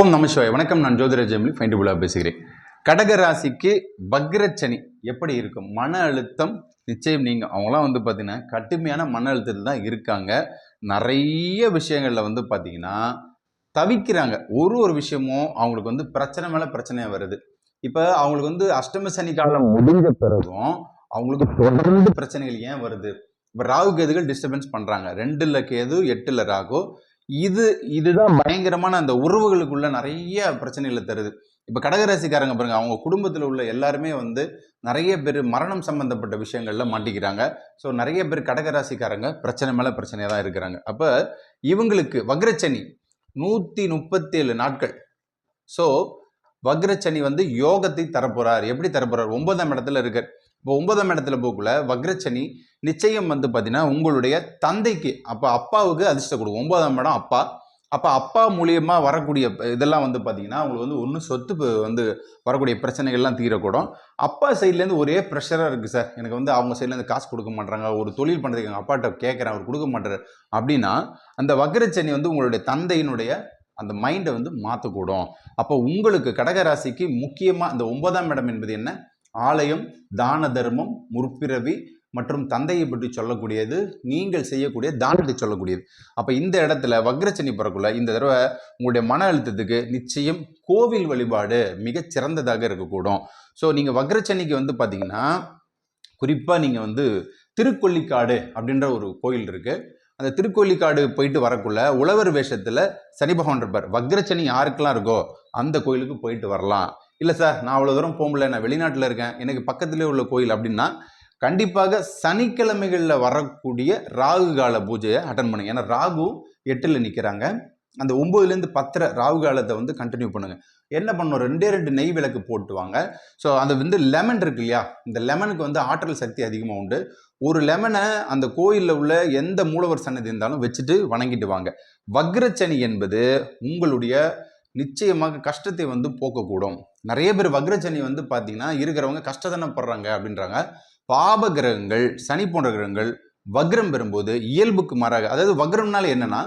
ஓம் நமசிவாய் வணக்கம் நான் ஜோதிர ஜெமிலி ஃபைண்ட் புலா பேசுகிறேன். கடக ராசிக்கு பக்ரச்சனி எப்படி இருக்கும்? மன அழுத்தம் நிச்சயம் நீங்கள் அவங்களாம் வந்து பார்த்தீங்கன்னா கடுமையான மன அழுத்தத்தில் தான் இருக்காங்க. நிறைய விஷயங்களில் வந்து பார்த்தீங்கன்னா தவிக்கிறாங்க. ஒரு ஒரு விஷயமும் அவங்களுக்கு வந்து பிரச்சனை மேலே பிரச்சனையாக வருது. இப்போ அவங்களுக்கு வந்து அஷ்டம சனி காலம் முடிஞ்ச பிறகும் அவங்களுக்கு தொடர்ந்து பிரச்சனைகள் ஏன் வருது? இப்போ ராகு கேதுகள் டிஸ்டர்பன்ஸ் பண்ணுறாங்க ரெண்டில் கேது எட்டில் ராகு. இது இதுதான் பயங்கரமான அந்த உறவுகளுக்குள்ள நிறைய பிரச்சனைகளை தருது. இப்போ கடகராசிக்காரங்க பாருங்க அவங்க குடும்பத்தில் உள்ள எல்லாருமே வந்து நிறைய பேர் மரணம் சம்பந்தப்பட்ட விஷயங்கள்ல மாட்டிக்கிறாங்க. ஸோ நிறைய பேர் கடகராசிக்காரங்க பிரச்சனை மேலே பிரச்சனையாக தான் இருக்கிறாங்க. அப்போ இவங்களுக்கு வக்ரச்சனி நூற்றி முப்பத்தேழு நாட்கள். ஸோ வக்ரச்சனி வந்து யோகத்தை தரப்போறார். எப்படி தரப்போறார்? ஒன்பதாம் இடத்துல இருக்கார். இப்போ ஒன்பதாம் இடத்துல போக்குள்ள வக்ரச்சனி நிச்சயம் வந்து பார்த்தீங்கன்னா உங்களுடைய தந்தைக்கு அப்போ அப்பாவுக்கு அதிர்ஷ்டம் கொடுக்கும். ஒன்பதாம் இடம் அப்பா. அப்போ அப்பா மூலியமாக வரக்கூடிய இதெல்லாம் வந்து பார்த்தீங்கன்னா அவங்களுக்கு வந்து ஒன்றும் சொத்து வந்து வரக்கூடிய பிரச்சனைகள்லாம் தீரக்கூடும். அப்பா சைட்லேருந்து ஒரே ப்ரெஷராக இருக்குது சார். எனக்கு வந்து அவங்க சைட்லேருந்து காசு கொடுக்க மாட்றாங்க. ஒரு தொழில் பண்ணுறதுக்கு எங்கள் அப்பாட்ட கேட்குறேன் அவர் கொடுக்க மாட்டார் அப்படின்னா அந்த வக்ரச்சனி வந்து உங்களுடைய தந்தையினுடைய அந்த மைண்டை வந்து மாற்றக்கூடும் அப்போ உங்களுக்கு கடகராசிக்கு முக்கியமாக அந்த ஒன்பதாம் இடம் என்பது என்ன? ஆலயம் தான தர்மம் முற்பிறவி மற்றும் தந்தையை பற்றி சொல்லக்கூடியது நீங்கள் செய்யக்கூடிய தானத்தை சொல்லக்கூடியது. அப்போ இந்த இடத்துல வக்ரச்சனி பிறக்குள்ள இந்த தடவை உங்களுடைய மன அழுத்தத்துக்கு நிச்சயம் கோவில் வழிபாடு மிகச் சிறந்ததாக இருக்கக்கூடும். ஸோ நீங்கள் வக்ரச்சனிக்கு வந்து பார்த்தீங்கன்னா குறிப்பாக நீங்கள் வந்து திருக்கொல்லிக்காடு அப்படின்ற ஒரு கோயில் இருக்குது அந்த திருக்கொல்லிக்காடு போயிட்டு வரக்குள்ள உழவர் வேஷத்தில் சனி பகவான் இருப்பார். வக்ரச்சனி யாருக்கெல்லாம் இருக்கோ அந்த கோயிலுக்கு போயிட்டு வரலாம். இல்லை சார் நான் அவ்வளோ தூரம் போக முடியல. நான் வெளிநாட்டில் இருக்கேன். எனக்கு பக்கத்திலே உள்ள கோயில் அப்படின்னா கண்டிப்பாக சனிக்கிழமைகளில் வரக்கூடிய ராகு கால பூஜையை அட்டன் பண்ணுங்க. ஏன்னா ராகு எட்டில் நிற்கிறாங்க அந்த ஒம்பதுலேருந்து பத்தரை ராகு காலத்தை வந்து கண்டினியூ பண்ணுங்கள் என்ன பண்ணணும்? ரெண்டே ரெண்டு நெய் விளக்கு போட்டுவாங்க ஸோ அந்த வந்து லெமன் இருக்கு இல்லையா? இந்த லெமனுக்கு வந்து ஆற்றல் சக்தி அதிகமாக உண்டு. ஒரு லெமனை அந்த கோயிலில் உள்ள எந்த மூலவர் சன்னதி இருந்தாலும் வச்சுட்டு வணங்கிட்டு வாங்க. வக்ரச்சனி என்பது உங்களுடைய நிச்சயமாக கஷ்டத்தை வந்து போக்கக்கூடும். நிறைய பேர் வக்ரச்சனி வந்து பார்த்தீங்கன்னா இருக்கிறவங்க கஷ்டத்தனப்படுறாங்க அப்படின்றாங்க. பாப கிரகங்கள் சனி போன்ற கிரகங்கள் வக்ரம் பெறும்போது இயல்புக்கு மாறாக அதாவது வக்ரம்னால என்னன்னா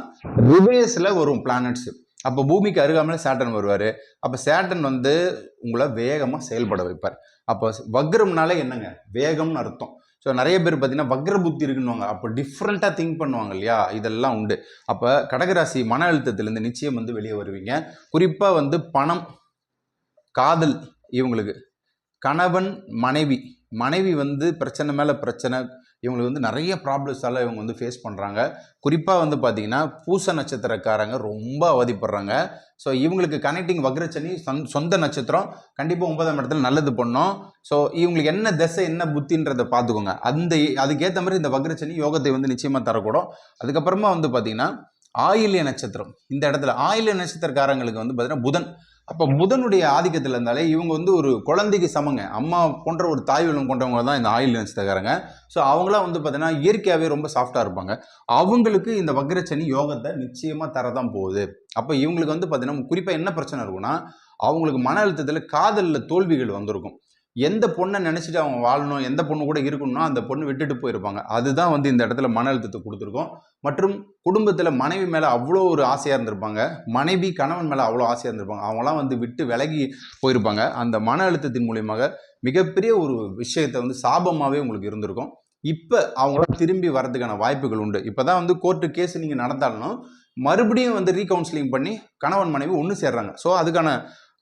ரிவேஸில் வரும் பிளானட்ஸ் அப்போ பூமிக்கு அருகாமல் சேட்டன் வருவார். அப்போ சேட்டன் வந்து உங்களை வேகமாக செயல்பட வைப்பார். அப்போ வக்ரம்னாலே என்னங்க? வேகம்னு அர்த்தம். ஸோ நிறைய பேர் பார்த்தீங்கன்னா வக்ர புத்தி இருக்குன்னுவாங்க. அப்போ டிஃப்ரெண்ட்டாக திங்க் பண்ணுவாங்க இல்லையா? இதெல்லாம் உண்டு. அப்போ கடகராசி மன அழுத்தத்திலேருந்து நிச்சயம் வந்து வெளியே வருவீங்க. குறிப்பாக வந்து பணம் காதல் இவங்களுக்கு. கணவன் மனைவி. மனைவி வந்து பிரச்சனை மேலே பிரச்சனை இவங்களுக்கு வந்து நிறைய ப்ராப்ளம்ஸால் இவங்க வந்து ஃபேஸ் பண்ணுறாங்க குறிப்பாக வந்து பார்த்திங்கன்னா பூச நட்சத்திரக்காரங்க ரொம்ப அவதிப்படுறாங்க. ஸோ இவங்களுக்கு கனெக்டிங் வக்ரச்சனி சொந் சொந்த நட்சத்திரம் கண்டிப்பாக ஒன்பதாம் இடத்துல நல்லது பண்ணும். ஸோ இவங்களுக்கு என்ன திசை என்ன புத்தின்றதை பார்த்துக்கோங்க. அந்த அதுக்கேற்ற மாதிரி இந்த வக்ரச்சனி யோகத்தை வந்து நிச்சயமாக தரக்கூடும். அதுக்கப்புறமா வந்து பார்த்திங்கன்னா ஆயில்ய நட்சத்திரம். இந்த இடத்துல ஆயில்ய நட்சத்திரக்காரங்களுக்கு வந்து பார்த்திங்கன்னா புதன். அப்போ புதனுடைய ஆதிக்கத்தில் இருந்தாலே இவங்க வந்து ஒரு குழந்தைக்கு சமங்க. அம்மா போன்ற ஒரு தாய் உள்ளம் கொண்டவங்க தான் இந்த ஆயில் நட்சத்திரக்காரங்க. ஸோ அவங்களாம் வந்து பார்த்தீங்கன்னா இயற்கையாகவே ரொம்ப சாஃப்டாக இருப்பாங்க. அவங்களுக்கு இந்த வக்ரச்சனி யோகத்தை நிச்சயமாக தரதான் போகுது. அப்போ இவங்களுக்கு வந்து பார்த்தீங்கன்னா குறிப்பாக என்ன பிரச்சனை இருக்கும்னா அவங்களுக்கு மன அழுத்தத்தில் காதலில் தோல்விகள் வந்திருக்கும். எந்த பொண்ணை நினச்சிட்டு அவங்க வாழணும் எந்த பொண்ணு கூட இருக்கணும்னா அந்த பொண்ணு விட்டுட்டு போயிருப்பாங்க. அதுதான் வந்து இந்த இடத்துல மன அழுத்தத்தை கொடுத்துருக்கோம். மற்றும் குடும்பத்தில் மனைவி மேலே அவ்வளோ ஒரு ஆசையாக இருந்திருப்பாங்க. மனைவி கணவன் மேலே அவ்வளோ ஆசையாக இருந்திருப்பாங்க. அவங்களாம் வந்து விட்டு விலகி போயிருப்பாங்க. அந்த மன அழுத்தத்தின் மூலியமாக மிகப்பெரிய ஒரு விஷயத்தை வந்து சாபமாகவே உங்களுக்கு இருந்திருக்கும். இப்போ அவங்களாம் திரும்பி வரதுக்கான வாய்ப்புகள் உண்டு. இப்போ தான் வந்து கோர்ட்டு கேஸ் நீங்கள் நடந்தாலும் மறுபடியும் வந்து ரீகவுன்சிலிங் பண்ணி கணவன் மனைவி ஒன்று சேர்றாங்க. ஸோ அதுக்கான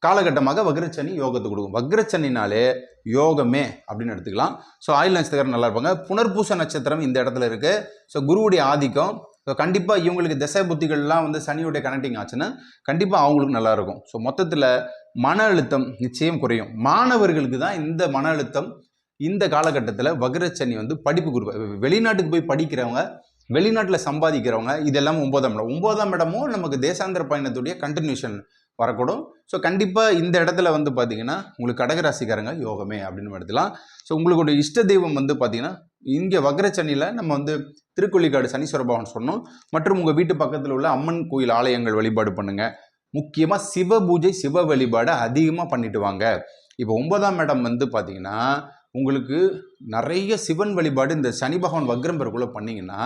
காலகட்டமாக வக்ரச்சனி யோகத்தை கொடுக்கும். வக்ரச்சனினாலே யோகமே அப்படின்னு எடுத்துக்கலாம். ஸோ ஆயுள் நட்சத்திரம் நல்லா இருப்பாங்க. புனர்பூச நட்சத்திரம் இந்த இடத்துல இருக்குது ஸோ குருவுடைய ஆதிக்கம். ஸோ கண்டிப்பாக இவங்களுக்கு திசை புத்திகள்லாம் வந்து சனியுடைய கனெக்டிங் ஆச்சுன்னா கண்டிப்பாக அவங்களுக்கு நல்லாயிருக்கும் ஸோ மொத்தத்தில் மன அழுத்தம் நிச்சயம் குறையும். மாணவர்களுக்கு தான் இந்த மன அழுத்தம் இந்த காலகட்டத்தில் வக்ரச்சனி வந்து படிப்பு கொடுப்ப வெளிநாட்டுக்கு போய் படிக்கிறவங்க வெளிநாட்டில் சம்பாதிக்கிறவங்க இதெல்லாம் ஒன்பதாம் இடம். ஒன்பதாம் இடமும் நமக்கு தேசாந்திர பயணத்துடைய கண்டினியூஷன் வரக்கூடும். ஸோ கண்டிப்பாக இந்த இடத்துல வந்து பார்த்தீங்கன்னா உங்களுக்கு கடகராசிக்காரங்க யோகமே அப்படின்னு எடுத்துலாம் ஸோ உங்களுடைய இஷ்ட தெய்வம் வந்து பார்த்தீங்கன்னா இங்கே வக்ரச்சனியில் நம்ம வந்து திருக்கொள்ளிக்காடு சனீஸ்வர பகவான் சொன்னோம். மற்றும் உங்கள் வீட்டு பக்கத்தில் உள்ள அம்மன் கோயில் ஆலயங்கள் வழிபாடு பண்ணுங்கள் முக்கியமாக சிவ பூஜை சிவ வழிபாடு அதிகமாக பண்ணிட்டு வாங்க. இப்போ ஒன்பதாம் இடம் வந்து பார்த்தீங்கன்னா உங்களுக்கு நிறைய சிவன் வழிபாடு இந்த சனி பகவான் வக்ரம் பெறக்குள்ள பண்ணிங்கன்னா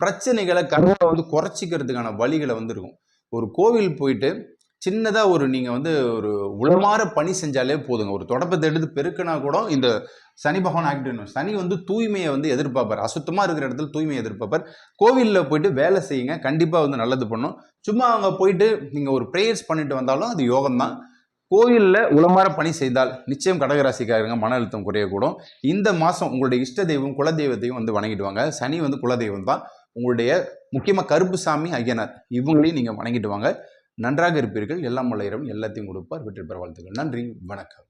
பிரச்சனைகளை கர்மாவை வந்து குறைச்சிக்கிறதுக்கான வழிகளை வந்து இருக்கும். ஒரு கோவில் போயிட்டு சின்னதாக ஒரு நீங்கள் வந்து ஒரு உளமாற பணி செஞ்சாலே போதுங்க. ஒரு தொடப்பத்தை எடுத்து பெருக்கினா கூட இந்த சனி பகவான் ஆக்டிவ் சனி வந்து தூய்மையை வந்து எதிர்பார்ப்பார். அசுத்தமாக இருக்கிற இடத்துல தூய்மையை எதிர்பார்ப்பார். கோவிலில் போயிட்டு வேலை செய்யுங்க. கண்டிப்பாக வந்து நல்லது பண்ணும். சும்மா அங்கே போயிட்டு நீங்கள் ஒரு ப்ரேயர்ஸ் பண்ணிட்டு வந்தாலும் அது யோகம்தான். கோயிலில் உளமாற பணி செய்தால் நிச்சயம் கடகராசிக்காரங்க மன அழுத்தம் குறையக்கூடும். இந்த மாதம் உங்களுடைய இஷ்ட தெய்வம் குலதெய்வத்தையும் வந்து வணங்கிடுவாங்க. சனி வந்து குலதெய்வம் தான் உங்களுடைய முக்கியமாக கருப்புசாமி ஐயனார் இவங்களையும் நீங்கள் வணங்கிட்டு வாங்க. நன்றாக இருப்பீர்கள். எல்லாம் வல்ல இறைவன் எல்லாத்தையும் கொடுப்பார். வெற்றி பெற வாழ்த்துக்கள். நன்றி. வணக்கம்.